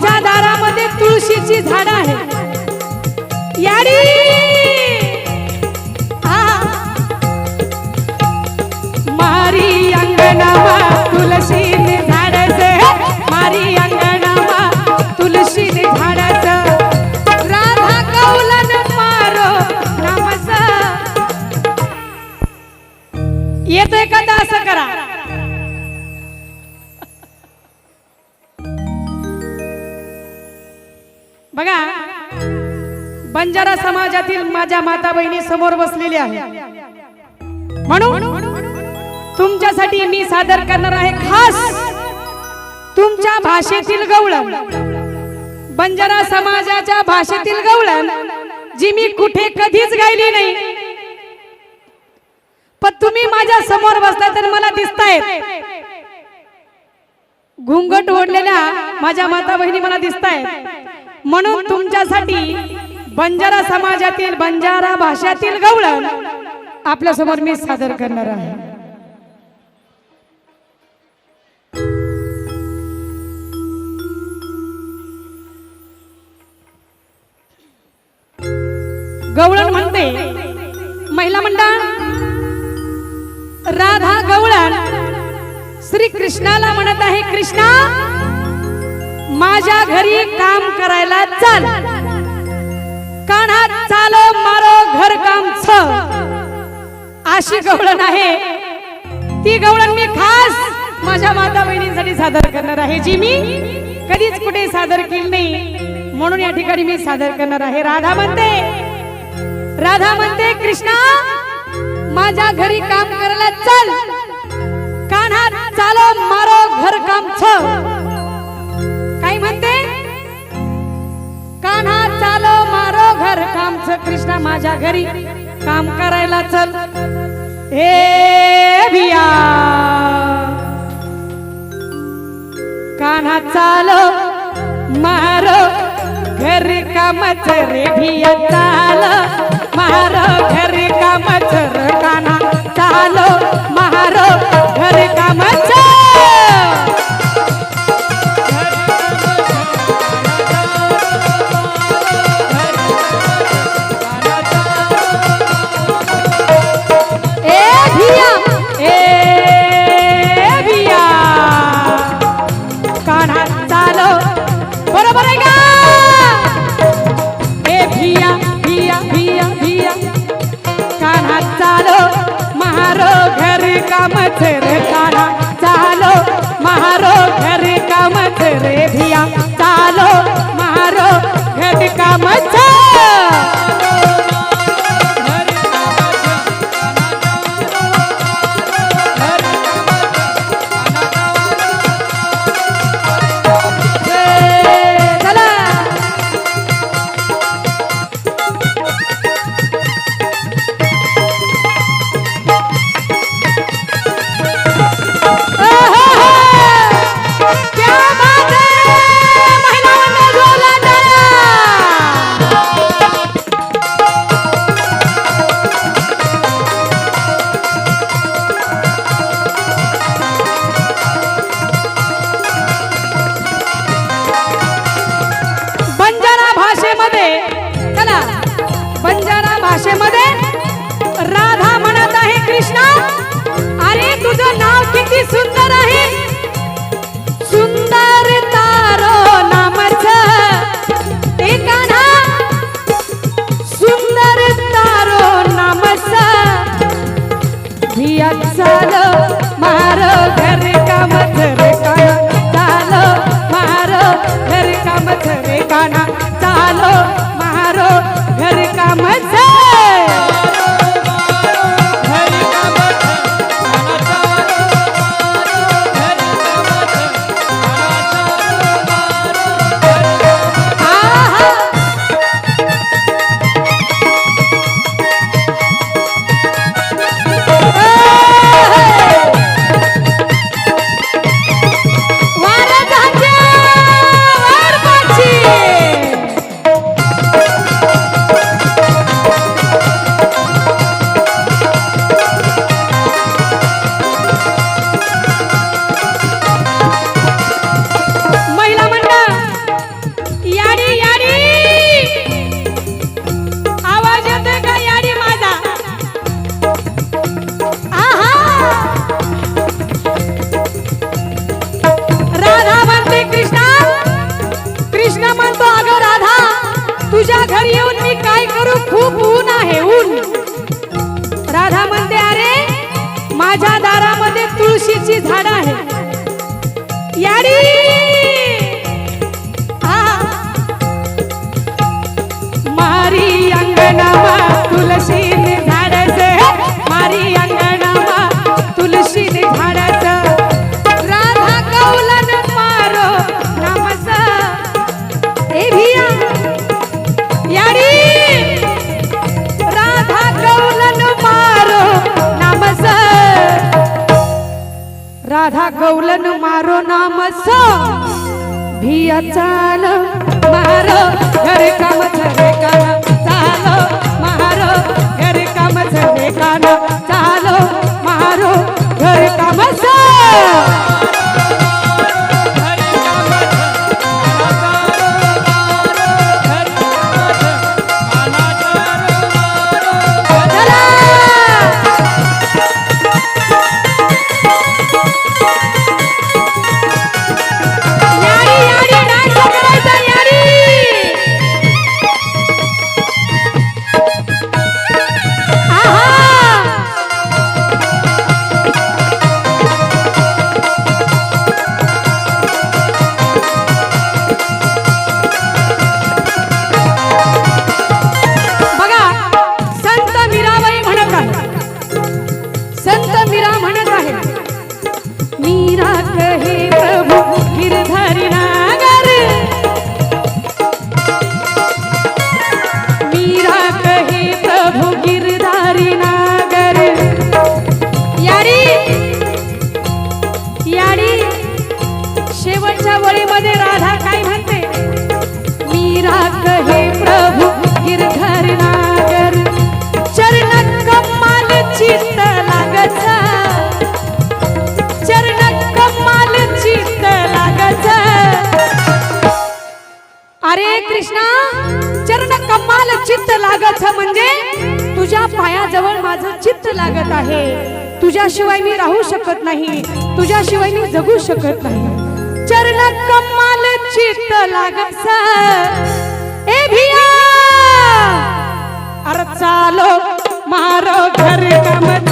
माझ्या दारामध्ये तुळशीची झाड आहे. याडी! मारी अंगणामा तुळशीने झाडाचं. मारी अंगणामा तुळशीने झाडाचं. राधा कौलन मारो नामस येतोय का असं करा? बघा बंजारा समाजातील माझ्या माता बहिणी समोर बसलेल्या आहे. म्हणून तुमच्यासाठी मी सादर करणार आहे खास तुमच्या भाषेतील गवळण. बंजारा समाजाच्या भाषेतील गवळण जी मी कुठे कधीच गायली नाही. पण तुम्ही माझ्यासमोर बसला तर मला दिसतायत. घुंगट ओढलेल्या माझ्या माता बहिणी मला दिसतायत. म्हणून तुमच्यासाठी बंजारा समाजातील बंजारा भाषातील गवळण आपल्यासमोर मी सादर करणार आहे. गवळण म्हणते महिला मंडळ राधा गवळण श्री कृष्णाला म्हणत आहे कृष्णा माझ्या घरी काम करायला चाल. कानात चालो मारो घर काम छ. अशी गवळण आहे. ती गवळण मी खास माझ्या माता बहिणींसाठी सादर करणार आहे. जी मी कधीच कुठे सादर केली नाही म्हणून या ठिकाणी मी सादर करणार आहे. राधा म्हणते राधा म्हणते कृष्णा माझ्या घरी काम करायला चल. कानात चालो मारो घर काम छ. कान्हा चालो मारो घर काम कृष्णा माझ्या घरी. काम करायला चल. हे भिया कान्हा चालो मारो घर कामच रे भिया चालो. घरी काम छे रे कान्हा चालो मारो घरी काम छे रे भिया चालो मारो घरी काम छे मत तुळशीची भिया चाल मारो घर काम झरे कान चालो मारो घर काम झरे कान चालो मारो घर काम कृष्णा चरण कमाल चित्त लागत म्हणजे तुझ्या पायाजवळ माझं चित्त लागत आहे. तुझ्याशिवाय मी राहू शकत नाही तुझ्याशिवाय मी जगू शकत नाही. चरण कमाल चित्त लागत ए भिया! अरे चालो मारो घर कमत